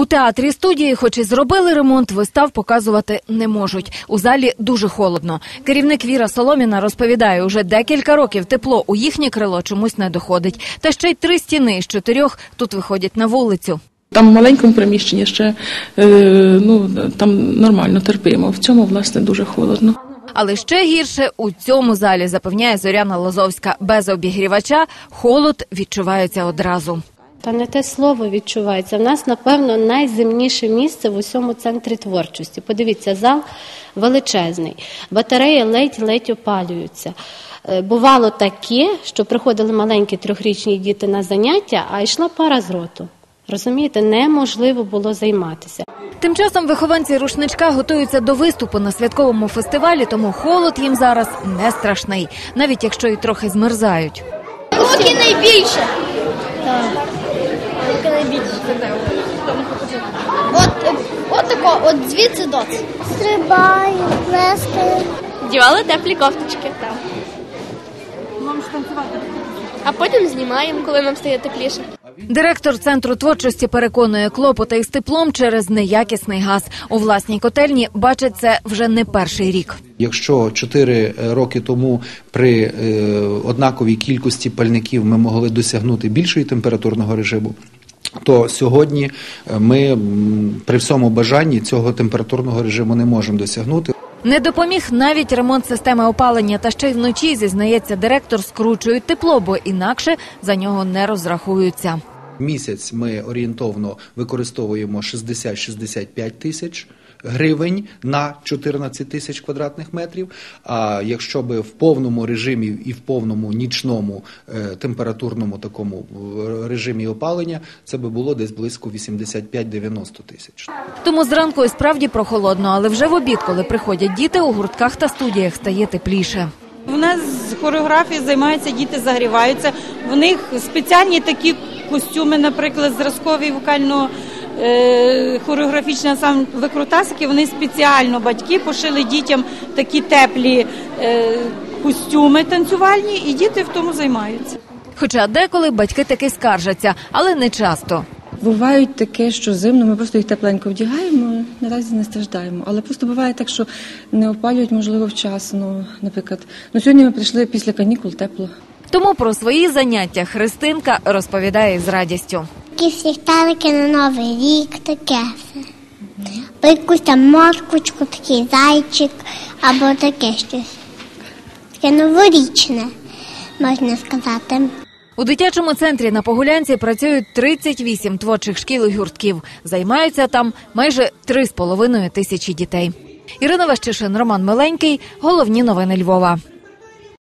У театрі студії, хоч і зробили ремонт, вистав показувати не можуть. У залі дуже холодно. Керівник Віра Соломіна розповідає, уже декілька років тепло у їхнє крило чомусь не доходить. Та ще й три стіни з чотирьох тут виходять на вулицю. Там в маленькому приміщенні ще е, ну, там нормально терпимо. В цьому, власне, дуже холодно. Але ще гірше у цьому залі запевняє Зоряна Лозовська. Без обігрівача холод відчувається одразу. Та не те слово відчувається. В нас, напевно, найземніше місце в усьому центрі творчості. Подивіться, зал величезний. Батареї ледь-ледь опалюються. Е, Бувало таке, що приходили маленькі трьохрічні діти на заняття, а йшла пара з роту. Розумієте, неможливо було займатися. Тим часом вихованці рушничка готуються до виступу на святковому фестивалі, тому холод їм зараз не страшний, навіть якщо і трохи змерзають. Руки найбільше. От, от тако, от звідси доц. Стрибаю, плескаю. Дівали теплі кофточки. Так. А потім знімаємо, коли нам стає тепліше. Директор центру творчості переконує клопота із теплом через неякісний газ. У власній котельні бачить це вже не перший рік. Якщо 4 роки тому при е, однаковій кількості пальників ми могли досягнути більшої температурного режиму, то сьогодні е, ми при всьому бажанні цього температурного режиму не можемо досягнути. Не допоміг навіть ремонт системи опалення, та ще й вночі зізнається директор, скручують тепло, бо інакше за нього не розрахуються. Місяць ми орієнтовно використовуємо 60-65 тисяч гривень на 14 тисяч квадратних метрів. А якщо би в повному режимі і в повному нічному е, температурному такому е, режимі опалення, це би було десь близько 85-90 тисяч. Тому зранку і справді прохолодно, але вже в обід, коли приходять діти, у гуртках та студіях стає тепліше. У нас з хореографії займаються діти, загріваються. В них спеціальні такі костюми, наприклад, зразкові вокально е, хореографічні сам викрутасики. Вони спеціально батьки пошили дітям такі теплі е, костюми танцювальні, і діти в тому займаються. Хоча деколи батьки таки скаржаться, але не часто. Бувають таке, що зимно ми просто їх тепленько вдягаємо, наразі не страждаємо. Але просто буває так, що не опалюють, можливо, вчасно. Наприклад, ну сьогодні ми прийшли після канікул тепло. Тому про свої заняття Христинка розповідає з радістю. Якісь ліхтарики на Новий рік, таке все. Або якусь там морквочку, такий зайчик, або таке щось. Таке новорічне, можна сказати. У дитячому центрі на Погулянці працюють 38 творчих шкіл і гуртків. Займаються там майже 3,5 тисячі дітей. Ірина Ващишин, Роман Миленький. Головні новини Львова.